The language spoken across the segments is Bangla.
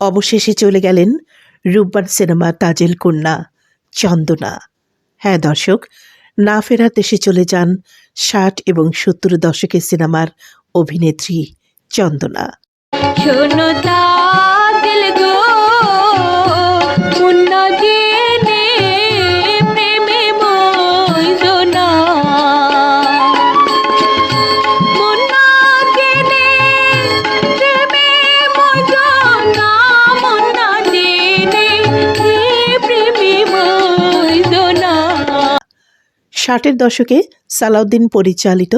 অবশেষে চলে গেলেন রূপবান সিনেমা তাজেল কন্যা চন্দনা। হ্যাঁ দর্শক, না ফেরার দেশে চলে যান ষাট এবং সত্তর দশকের সিনেমার অভিনেত্রী চন্দনা। ষাটের দশকে সালাউদ্দিন পরিচালিত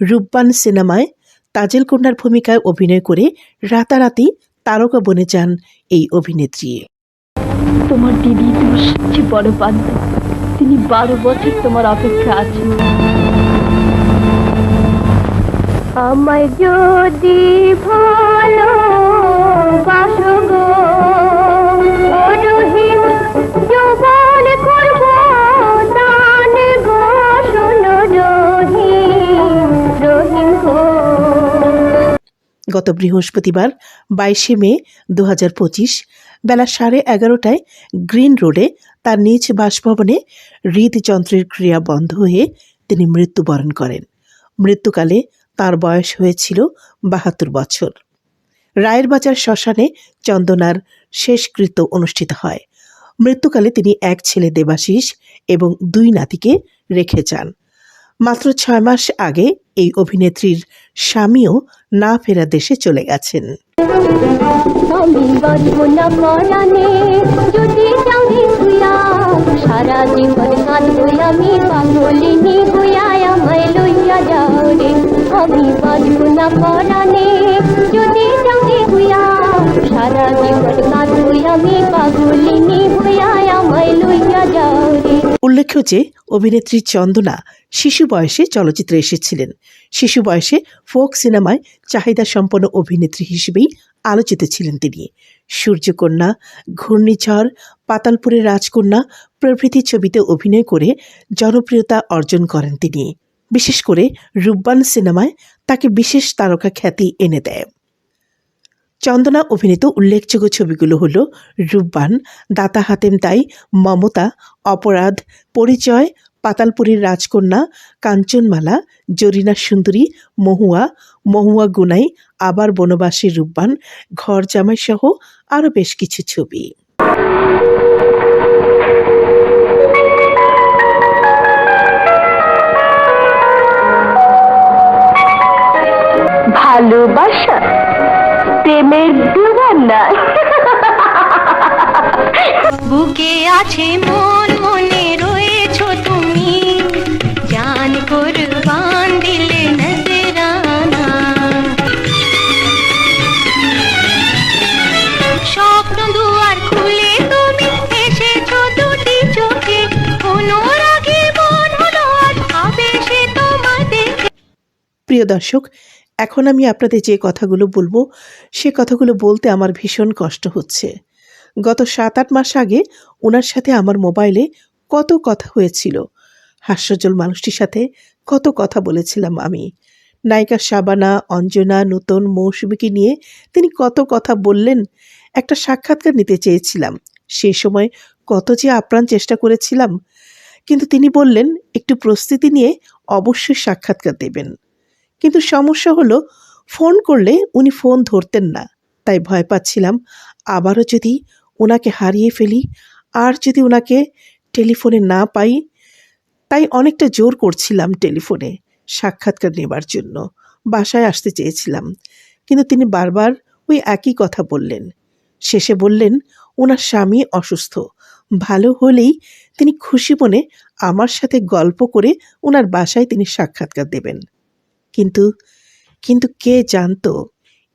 রূপবান সিনেমায় তাজেল কন্যার ভূমিকায় অভিনয় করে রাতারাতি তারকা বনে যান এই অভিনেত্রী। তোমার দিদি তোমার সবচেয়ে বড় বান্ধব। তিনি বারো বছর তোমার অপেক্ষা আছেন। আমায় যদি ভালো বাসো গত বৃহস্পতিবার বাইশে মে দু বেলা সাড়ে এগারোটায় গ্রিন রোডে তার নিজ বাসভবনে হৃদযন্ত্রের ক্রিয়া বন্ধ হয়ে তিনি মৃত্যুবরণ করেন। মৃত্যুকালে তার বয়স হয়েছিল বাহাত্তর বছর। রায়ের বাজার শ্মশানে চন্দনার শেষকৃত্য অনুষ্ঠিত হয়। মৃত্যুকালে তিনি এক ছেলে দেবাশিস এবং দুই নাতিকে রেখে যান। মাত্র ছয় মাস আগে এই অভিনেত্রীর স্বামীও না ফেরা দেশে চলে গেছেন। আমি না যদি সারা জীবন কাঁদব আমি আমায় লইয়া যাও রে। আমি না যদি সারা জীবন কাঁদব আমি আমায় লইয়া যাও রে। উল্লেখ্য যে, অভিনেত্রী চন্দনা শিশু বয়সে চলচ্চিত্রে এসেছিলেন। শিশু বয়সে ফোক সিনেমায় চাহিদা সম্পন্ন অভিনেত্রী হিসেবেই আলোচিত ছিলেন তিনি। সূর্যকন্যা, ঘূর্ণিঝড়, পাতালপুরের রাজকন্যা প্রভৃতি ছবিতে অভিনয় করে জনপ্রিয়তা অর্জন করেন তিনি। বিশেষ করে রূপবান সিনেমায় তাকে বিশেষ তারকা খ্যাতি এনে দেয়। চন্দনা অভিনীত উল্লেখযোগ্য ছবিগুলো হল রূপবান, দাতা হাতেম তাই, মমতা, অপরাধ, পরিচয়, পাতালপুরীর রাজকন্যা, কাঞ্চনমালা, জরিনা সুন্দরী, মহুয়া মহুয়া গুনাই আবার বনবাসী রূপবান ঘর জামাই সহ আরও বেশ কিছু ছবি। ভালোবাসা প্রেমের দিওয়ানা বুকে আছে মন মনে প্রিয় দর্শক, এখন আমি আপনাদের যে কথাগুলো বলব, সে কথাগুলো বলতে আমার ভীষণ কষ্ট হচ্ছে। গত সাত আট মাস আগে ওনার সাথে আমার মোবাইলে কত কথা হয়েছিল হাস্যজল মানুষটির সাথে কত কথা বলেছিলাম আমি। নায়িকা শাবানা, অঞ্জনা, নূতন, মৌসুমীকে নিয়ে তিনি কত কথা বললেন, একটা সাক্ষাৎকার নিতে চেয়েছিলাম। সেই সময় কত যে আপ্রাণ চেষ্টা করেছিলাম, কিন্তু তিনি বললেন, একটু প্রস্তুতি নিয়ে অবশ্যই সাক্ষাৎকার দেবেন। কিন্তু সমস্যা হলো, ফোন করলে উনি ফোন ধরতেন না। তাই ভয় পাচ্ছিলাম, আবারও যদি ওনাকে হারিয়ে ফেলি, আর যদি ওনাকে টেলিফোনে না পাই, তাই অনেকটা জোর করছিলাম টেলিফোনে সাক্ষাৎকার নেবার জন্য। বাসায় আসতে চেয়েছিলাম, কিন্তু তিনি বারবার ওই একই কথা বললেন। শেষে বললেন ওনার স্বামী অসুস্থ। ভালো হলেই তিনি খুশি মনে আমার সাথে গল্প করে ওনার বাসায় তিনি সাক্ষাৎকার দেবেন। কিন্তু কিন্তু কে জানতো?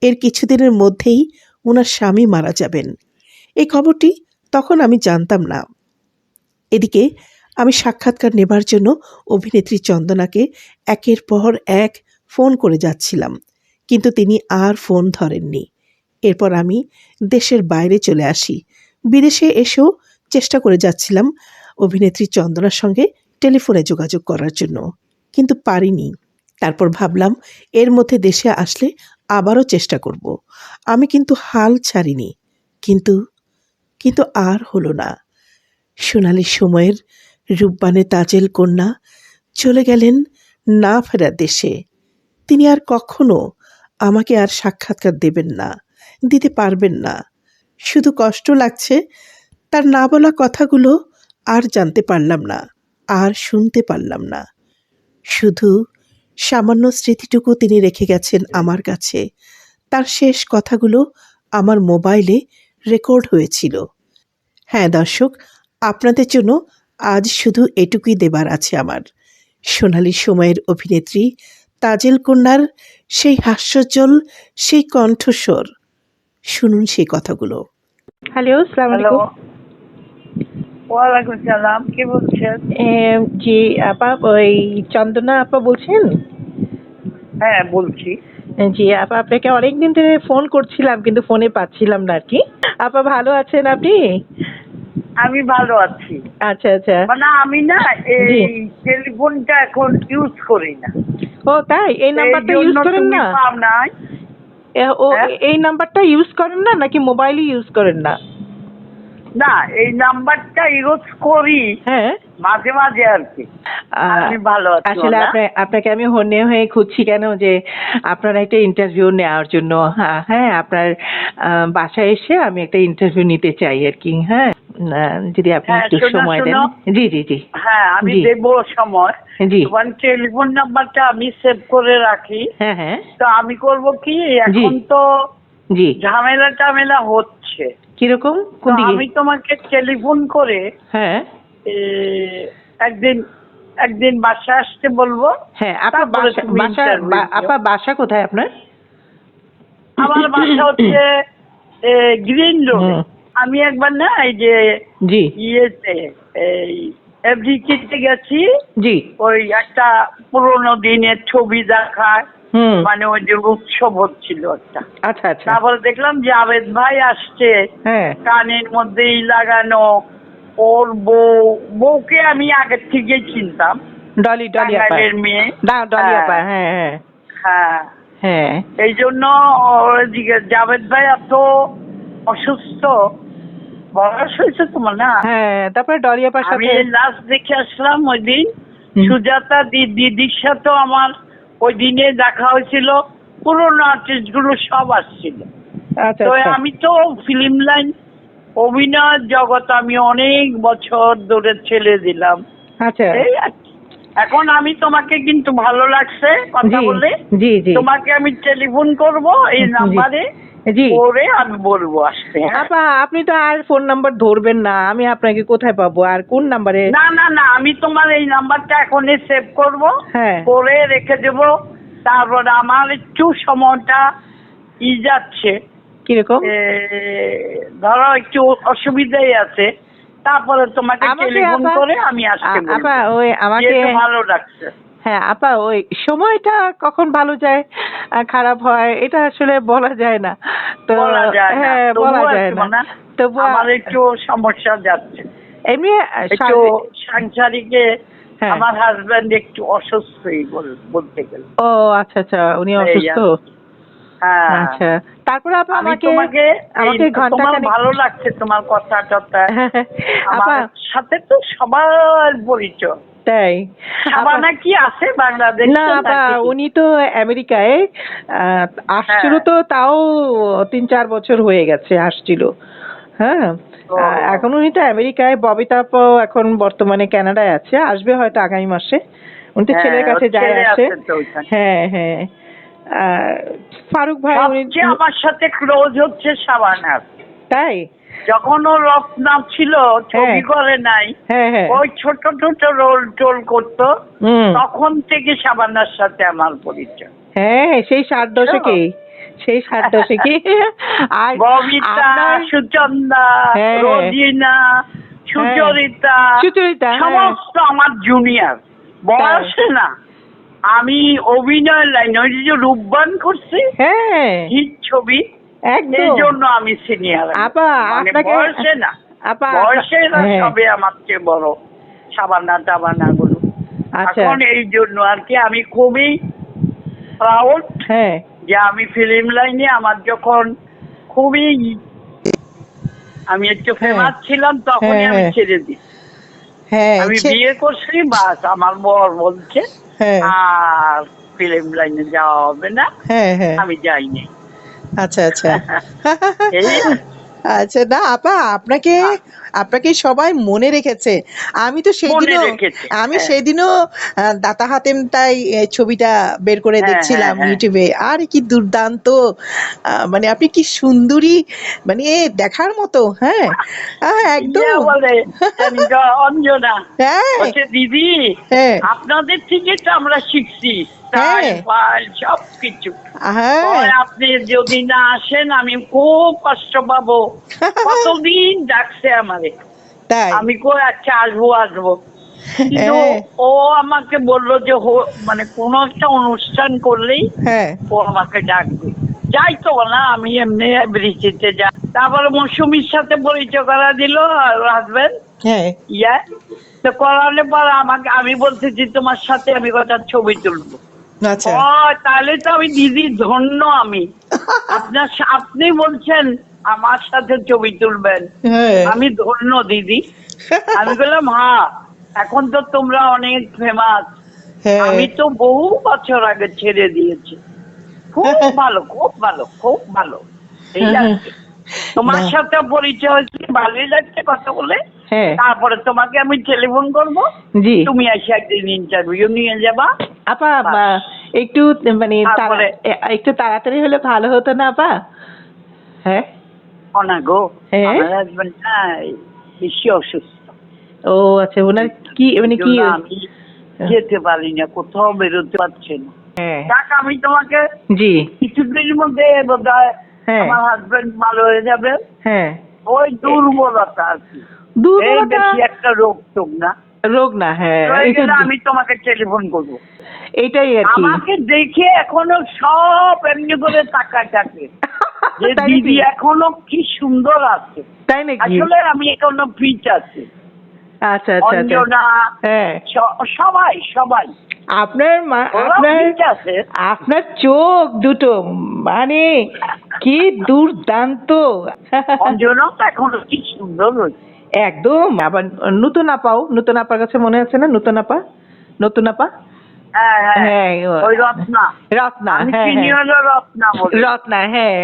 এর কিছুদিনের মধ্যেই ওনার স্বামী মারা যাবেন। এই খবরটি তখন আমি জানতাম না। এদিকে আমি সাক্ষাৎকার নেবার জন্য অভিনেত্রী চন্দনাকে একের পর এক ফোন করে যাচ্ছিলাম, কিন্তু তিনি আর ফোন ধরেননি। এরপর আমি দেশের বাইরে চলে আসি। বিদেশে এসেও চেষ্টা করে যাচ্ছিলাম অভিনেত্রী চন্দনার সঙ্গে টেলিফোনে যোগাযোগ করার জন্য, কিন্তু পারিনি। তারপর ভাবলাম, এর মধ্যে দেশে আসলে আবারও চেষ্টা করব। আমি কিন্তু হাল ছাড়িনি। কিন্তু কিন্তু আর হলো না। সোনালি সময়ের রূপবানে তাজেল কন্যা চলে গেলেন না ফেরার দেশে। তিনি আর কখনো আমাকে আর সাক্ষাৎকার দেবেন না, দিতে পারবেন না। শুধু কষ্ট লাগছে, তার না বলা কথাগুলো আর জানতে পারলাম না, আর শুনতে পারলাম না। শুধু সামান্য স্মৃতিটুকু তিনি রেখে গেছেন আমার কাছে। তার শেষ কথাগুলো আমার মোবাইলে রেকর্ড হয়েছিল। হ্যাঁ দর্শক আপনাদের জন্য আজ শুধু এটুকুই দেবার আছে আমার। সোনালী সময়ের অভিনেত্রী তাজেল কন্যার সেই হাস্যজ্জ্বল সেই কণ্ঠস্বর। শুনুন সেই কথাগুলো। হ্যালো ওয়ালাইকুম সালাম কে বলছেন? জি আপা ওই চন্দনা আপা বলছেন? হ্যাঁ বলছি। জি আপা আপনাকে অনেকদিন ধরে ফোন করছিলাম কিন্তু ফোনে পাচ্ছিলাম না আর কি। আপা ভালো আছেন আপনি? আমি ভালো আছি। আচ্ছা আচ্ছা। মানে আমি না এই টেলিফোনটা এখন ইউজ করি না। ও তাই? এই নাম্বারটা ইউজ করেন না? ও হ্যাঁ? এই নাম্বারটা ইউজ করেন না নাকি মোবাইলই ইউজ করেন না? না এই নাম্বারটা ইউজ করি। হ্যাঁ। মাঝে মাঝে আর কি। আমি ভালো আছি আসলে আপনাকে আমি হন্যে হয়ে খুঁজছি কেন যে আপনার একটা ইন্টারভিউ নেওয়ার জন্য। হ্যাঁ হ্যাঁ আপনার বাসায় এসে আমি একটা ইন্টারভিউ নিতে চাই আর কি হ্যাঁ। যদি আপনি হ্যাঁ, একটু সময় দেন। জি জি জি। হ্যাঁ আমি। দেব সময়। জি। তোমার টেলিফোন নাম্বারটা আমি সেভ করে রাখি। হ্যাঁ হ্যাঁ। তো আমি করব কি এখন তো জি। ঝামেলা টামেলা হচ্ছে। কীরকম? কোন দিকে? আমি তোমাকে টেলিফোন করে হ্যাঁ। একদিন একদিন বাসা আসতে বলব। হ্যাঁ আপনার বাসা। আপনার বাসা কোথায় আপনার? আমার বাসা হচ্ছে গ্রিন রোড আমি একবার না এই যে জি। ইয়েতে এই এফডিটিতে গেছি। জি। ওই একটা পুরোনো দিনের ছবি দেখায়। মানে ওই যে উৎসব হচ্ছিল একটা। আচ্ছা আচ্ছা। তারপরে দেখলাম যে আবেদ ভাই আসছে। হ্যাঁ। কানের মধ্যেই লাগানো ওর বউ। বউকে আমি আগের থেকেই চিনতাম। ডলি ডলি মেয়ে। ডলি হ্যাঁ। আপা হ্যাঁ হ্যাঁ। হ্যাঁ। হ্যাঁ। এই জন্য জাভেদ ভাই এত অসুস্থ? বয়স হয়েছে তোমার না? হ্যাঁ তারপরে ডলি আপার আমি লাস্ট দেখে আসলাম ওই দিন। সুজাতা দিদির সাথেও আমার ওই দিনে দেখা হয়েছিল পুরোনো আর্টিস্টগুলো সব আসছিল। আচ্ছা তো আচ্ছা। আমি তো ফিল্ম লাইন অভিনয় জগৎ আমি অনেক বছর ধরে ছেলে দিলাম। আচ্ছা। এই এখন আমি তোমাকে কিন্তু ভালো লাগছে কথা বলে। তোমাকে আমি টেলিফোন করব এই নাম্বারে জি। করে আমি বলব আসতে? আপা আপনি তো আর ফোন নাম্বার ধরবেন না আমি আপনাকে কোথায় পাবো? আর কোন নাম্বারে না না না আমি তোমার এই নাম্বারটা এখনই সেভ করব। হ্যাঁ। করে রেখে দেব। তারপর আমার একটু সময়টা ই যাচ্ছে। কীরকম? ধরো একটু অসুবিধাই আছে। তারপরে তোমাকে আমাকে টেলিফোন করে আমি আসতে বলব। আমাকে ভালো লাগছে হ্যাঁ আপা ওই সময়টা কখন ভালো যায় খারাপ হয় এটা আসলে বলা যায় না। তো বলা যায় হ্যাঁ বলা যায় না। মানে তবু আমার একটু সমস্যা যাচ্ছে। এমনি সাংসারিকে হ্যাঁ। আমার হাজবেন্ড একটু অসুস্থই বলতে গেলে। ও আচ্ছা আচ্ছা উনি অসুস্থ? হ্যাঁ। আচ্ছা তারপরে আপা আমাকে তোমাকে আমাকে ঘণ্টা ভালো লাগছে তোমার কথা টথা আপা আমার সাথে তো সবার পরিচয়। তাই। সাবানা কি আছে বাংলাদেশ না আপা উনি তো আমেরিকায় আসছিল হ্যাঁ। তো তাও তিন চার বছর হয়ে গেছে আসছিল। হ্যাঁ এখন উনি তো আমেরিকায় ববিতা এখন বর্তমানে কানাডায় আছে আসবে হয়তো আগামী মাসে। উনি তো হ্যাঁ, ছেলের কাছে যায় আছে হ্যাঁ হ্যাঁ। ফারুক ভাই উনি আমার সাথে ক্লোজ হচ্ছে সাবানার তাই? যখন ও রত্নাম ছিল ছবি হ্যাঁ। করে নাই। হ্যাঁ হ্যাঁ। ওই ছোট ছোট রোল টোল করতো। তখন থেকে সাবানার সাথে আমার পরিচয়। হ্যাঁ সেই ষাট দশকে সেই ষাট দশকে। আর ববিতা সুচন্দা। রোজিনা সুচরিতা সুচরিতা। সমস্ত আমার জুনিয়র বয়সে না। আমি অভিনয় লাইন ওই যে রূপবান করছি হ্যাঁ। হিট ছবি এই জন্য আমি সিনিয়র আপা মানে আপনাকে বয়সে না আপা বয়সে না হ্যাঁ, সবে আমার চেয়ে বড়। সাবানা টাবানা গুলো। আচ্ছা। এখন এই জন্য আর কি আমি খুবই প্রাউড হ্যাঁ। যে আমি ফিল্ম লাইনে আমার যখন খুবই আমি একটু হ্যাঁ। ফেমাস ছিলাম তখনই হ্যাঁ, আমি হ্যাঁ। ছেড়ে দিই। হ্যাঁ আমি বিয়ে করছি বাস আমার বর বলছে হ্যাঁ। আর ফিল্ম লাইনে যাওয়া হবে না হ্যাঁ হ্যাঁ। আমি যাইনি। আচ্ছা আচ্ছা। আচ্ছা না আপা আপনাকে আপনাকে সবাই মনে রেখেছে। আমি তো সেদিনও আমি হ্যাঁ। সেদিনও দাতা হাতেম তাই ছবিটা বের করে হ্যাঁ, দেখছিলাম হ্যাঁ। ইউটিউবে। আর কি দুর্দান্ত। মানে আপনি কি সুন্দরী মানে দেখার মতো হ্যাঁ। একদম। অঞ্জনা। হ্যাঁ। দিদি হ্যাঁ। আপনাদের থেকে তো আমরা শিখছি। হ্যাঁ। স্টাইল ফাইল সব কিছু হ্যাঁ আপনি যদি না আসেন আমি খুব কষ্ট পাবো। কতদিন ডাকছে আমারে? আমি কই আচ্ছা আসব আসব। কিন্তু হ্যাঁ। ও আমাকে বলল যে মানে কোনো একটা অনুষ্ঠান করলেই ও আমাকে ডাকবে। যাই তো না আমি এমনি বৃষ্টিতে যাই তারপরে মৌসুমীর সাথে পরিচয় করা দিল হাজবেন্ড ইয়া। তো করালে পর আমাকে আমি বলতেছি তোমার সাথে আমি কথা ছবি তুলবো। আচ্ছা। তাহলে তো আমি দিদি ধন্য আমি। আপনার আপনি বলছেন আমার সাথে ছবি তুলবেন। হ্যাঁ। আমি ধন্য দিদি। আমি বললাম হ্যাঁ এখন তো তোমরা অনেক ফেমাস হ্যাঁ। আমি তো বহু বছর আগে ছেড়ে দিয়েছি। খুব ভালো খুব ভালো খুব ভালো। এই হ্যাঁ, তোমার সাথে পরিচয় হয়েছে ভালোই লাগছে কথা বলে? তারপরে তোমাকে আমি টেলিফোন করব। তুমি এসে একদিন ইন্টারভিউ নিয়ে যাবা। আপা একটু মানে একটু তাড়াতাড়ি হলে ভালো হতো না আপা? হ্যাঁ? অনাগো হ্যাঁ? বেশি অসুস্থ। ও আচ্ছা ওনার কি মানে কি যেতে পারি না কোথাও বেরোতে পারছে না। হ্যাঁ। আমি তোমাকে জি। কিছুদিনের মধ্যে বোধ হয়। হ্যাঁ আমার হাজবেন্ড ভালো হয়ে যাবে। হ্যাঁ। ওই দুর্বলতা আর কি। দুর্বলতা? একটা রোগ টোক না রোগ না হ্যাঁ। আমি তোমাকে টেলিফোন করব। এইটাই আর কি। আমাকে দেখে এখনও সব এমনি করে তাকায় থাকে। যে দিদি এখনও কি সুন্দর আছে। তাই নাকি? আসলে আমি এখনও ফিট আছি। আচ্ছা আচ্ছা আচ্ছা। অঞ্জনা হ্যাঁ। সবাই সবাই। আপনার আপনার আপনার চোখ দুটো মানে কি দুর্দান্ত। অঞ্জনা তো এখনও কি সুন্দর হয়েছে। একদম আবার নতুন আপাও নতুন আপার কাছে মনে আছে না? নতুন আপা? নতুন আপা? হ্যাঁ হ্যাঁ। হ্যাঁ রত্না। রত্না হ্যাঁ হ্যাঁ। রত্না হ্যাঁ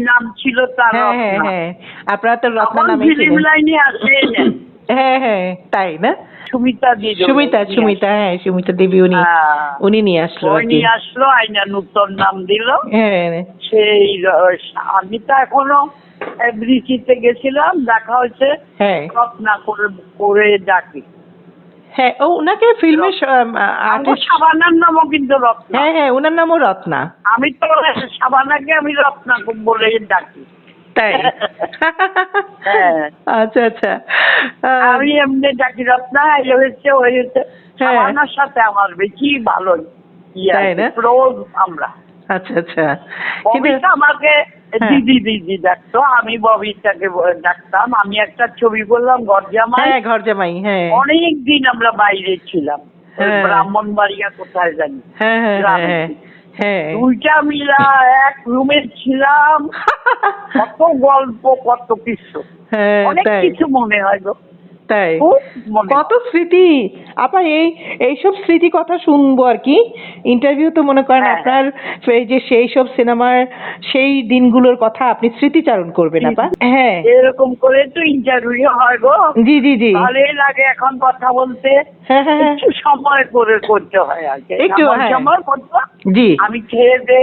নাম ছিল তার হ্যাঁ হ্যাঁ হ্যাঁ। আপনারা তো রত্না নামে হ্যাঁ হ্যাঁ তাই না? সুমিতা দিদি সুমিতা সুমিতা হ্যাঁ সুমিতা দেবী উনি হ্যাঁ। উনি নিয়ে আসলো নিয়ে আসলো আইনা নূতন নাম দিল। হ্যাঁ। সেই র- আমি তো এখনও গেছিলাম দেখা হয়েছে হ্যাঁ। রত্না করে করে ডাকি। হ্যাঁ ও ওনাকে ফিল্মের সাবানার নামও কিন্তু রত্না। হ্যাঁ হ্যাঁ ওনার নামও রত্না। আমি তো সাবানাকে আমি রত্না বলে ডাকি। তাই? হ্যাঁ। আচ্ছা আচ্ছা। আমি এমনি ডাকি রত্না এই হয়েছে ওই হয়েছে। হ্যাঁ। সাবানার সাথে আমার বেশি ভালো ইয়ে ক্লোজ আমরা। আচ্ছা আচ্ছা। কিন্তু ববিতা হ্যাঁ। দিদি দিদি ডাকতো আমি ববিতাকে ডাকতাম। আমি একটা ছবি করলাম হ্যাঁ ঘর জামাই হ্যাঁ। অনেক দিন আমরা বাইরে ছিলাম। ব্রাহ্মণ ব্রাহ্মণবাড়িয়া কোথায় জানি? হ্যাঁ হ্যাঁ। হ্যাঁ হ্যাঁ দুইটা মিলা এক রুমে ছিলাম। কত গল্প কত কিছু। হ্যাঁ অনেক কিছু মনে হয় গো। তাই? কত স্মৃতি? আপা এই এইসব স্মৃতি কথা শুনব আর কি। ইন্টারভিউ তো মনে করেন হ্যাঁ। আপনার এই যে সেই সব সিনেমার সেই দিনগুলোর কথা আপনি স্মৃতিচারণ করবেন আপা। হ্যাঁ। এরকম করে তো ইন্টারভিউ হয় গো। জি জি জি। ভালোই লাগে এখন কথা বলতে। হ্যাঁ হ্যাঁ হ্যাঁ। একটু সময় করে করতে হয় আর কি। একটু, হ্যাঁ। সময় করতে জি। আমি খেয়ে দে।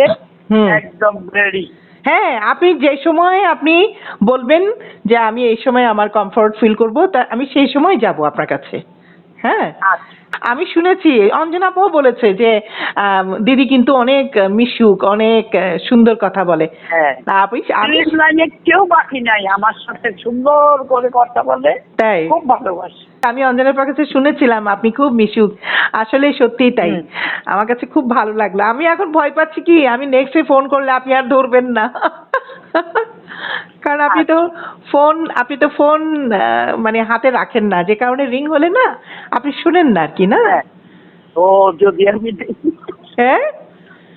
একদম রেডি হ্যাঁ আপনি যে সময় আপনি বলবেন যে আমি এই সময় আমার কমফর্ট ফিল করব, তা আমি সেই সময় যাব আপনার কাছে। হ্যাঁ? আচ্ছা। আমি শুনেছি অঞ্জনা বলেছে যে দিদি কিন্তু অনেক মিশুক অনেক সুন্দর কথা বলে। হ্যাঁ। আপনি আমি লাইনে কেউ বাকি নাই আমার সাথে সুন্দর করে কথা বলে তাই? খুব ভালোবাসে। আমি অঞ্জনার কাছে শুনেছিলাম আপনি খুব মিশুক। আসলে সত্যিই তাই। আমার কাছে খুব ভালো লাগল। আমি এখন ভয় পাচ্ছি কি আমি নেক্সটে ফোন করলে আপনি আর ধরবেন না। কারণ আপনি তো ফোন আপনি তো ফোন মানে হাতে রাখেন না। যে কারণে রিং হলে না আপনি শুনেন না কি না? হ্যাঁ। ও যদি আমি হ্যাঁ?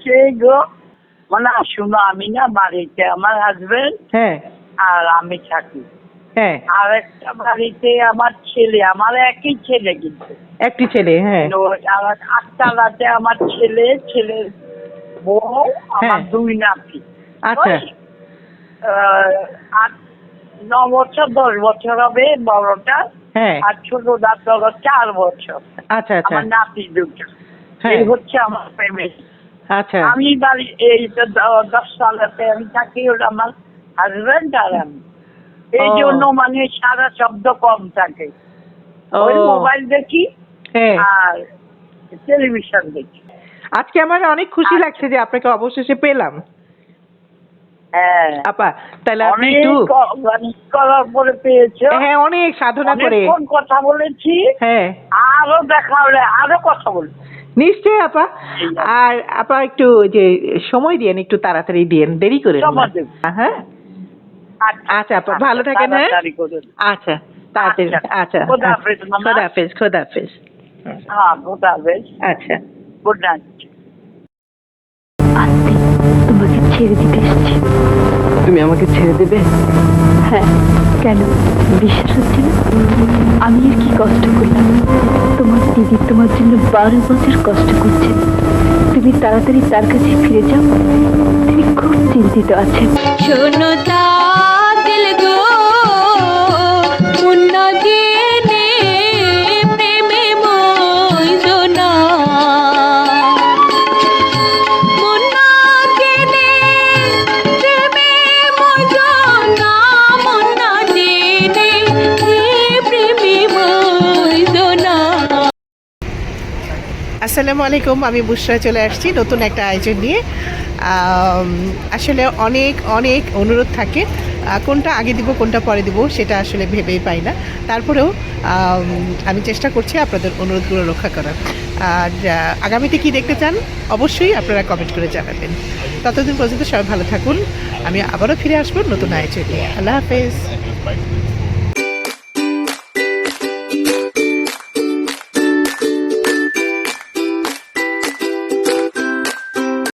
সেই গো মানে শুনো আমি না বাড়িতে আমার হাজবেন্ড হ্যাঁ। আর আমি থাকি। হ্যাঁ। আর একটা বাড়িতে আমার ছেলে আমার একই ছেলে কিন্তু। একটি ছেলে হ্যাঁ। আর আটটা রাতে আমার ছেলে ছেলের বউ আমার হ্যাঁ। দুই নাতি। আচ্ছা। আট ন বছর দশ বছর হবে বড়টা। হ্যাঁ। আর ছোট দাঁত চার বছর। আচ্ছা আচ্ছা। আমার নাতি দুটো। হ্যাঁ। এই হচ্ছে আমার ফ্যামিলি আচ্ছা। আমি বাড়ি এই দশ সালেতে আমি থাকি হলো আমার হাজবেন্ড আর আমি। এই জন্য মানে সারা শব্দ কম থাকে। ওই মোবাইল দেখি হ্যাঁ। আর টেলিভিশন দেখি। আজকে আমার অনেক খুশি আচ্ছা। লাগছে যে আপনাকে অবশেষে পেলাম। আপা তাহলে আপনি অনেক একটু মানে করার পরে পেয়েছ। হ্যাঁ অনেক সাধনা করে। কথা বলেছি। হ্যাঁ। আরও দেখা হলে আরও কথা বলব। নিশ্চয়ই আপা। আর আপা একটু যে সময় দিয়েন একটু তাড়াতাড়ি দিয়েন দেরি করে হ্যাঁ? আচ্ছা, আপা, ভালো থাকেন, হ্যাঁ? আচ্ছা তাড়াতাড়ি আচ্ছা, আচ্ছা খোদা হাফেজ, খোদা হাফেজ খোদা হাফেজ। হ্যাঁ খোদা হাফেজ। আচ্ছা। গুড নাইট ছেড়ে দিতে এসেছি। তুমি আমাকে ছেড়ে দেবে? হ্যাঁ কেন? বিশ্বাস হচ্ছে না? আমি আর কি কষ্ট করলাম? তোমার দিদি তোমার জন্য বারো বছর কষ্ট করছে। তুমি তাড়াতাড়ি তার কাছে ফিরে যাও। তিনি খুব চিন্তিত আছেন। শোনো তা দিল গো মুন্না আসসালামু আলাইকুম, আমি বুসরা চলে আসছি নতুন একটা আয়োজন নিয়ে। আসলে অনেক অনেক অনুরোধ থাকে। কোনটা আগে দিব, কোনটা পরে দিব, সেটা আসলে ভেবেই পাই না। তারপরেও, আমি চেষ্টা করছি আপনাদের অনুরোধগুলো রক্ষা করার। আর আগামীতে কি দেখতে চান, অবশ্যই আপনারা কমেন্ট করে জানাবেন। ততদিন পর্যন্ত সবাই ভালো থাকুন। আমি আবারও ফিরে আসব নতুন আয়োজন নিয়ে। আল্লাহ হাফেজ।